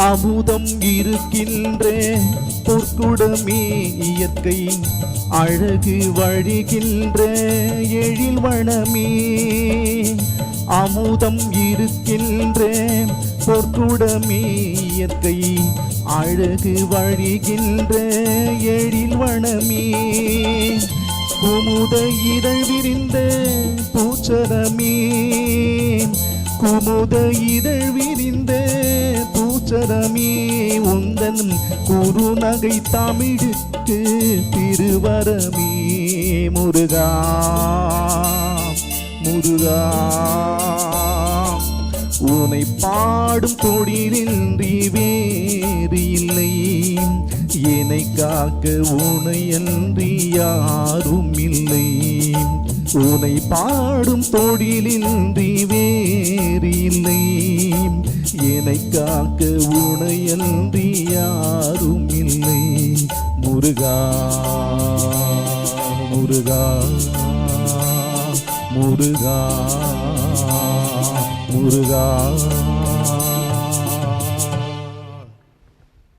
அமுதம் இருக்கின்றேன் பொற்குடமே இயற்கை அழகு வழிகின்ற. எழில் வனமே அமுதம் இருக்கின்றேன் பொற்குடமே இயற்கை அழகு வழிகின்ற. எழில் வனமே குமுத இதழ் விரிந்த. பூச்சரமே குமுத இதழ் விரிந்த. அச்சரமே உந்தன் குறுநகை தமிழுக்கு திருவரமே முருகா முருகா. உனை பாடும் தொழிலின்றி வேறு இல்லை. என்னை காக்க உனையன்றி யாரும் இல்லை. உனை பாடும் தொழிலின்றி என்னை காக்க உனை யாரும் இல்லை. முருகா முருகா முருகா முருகா.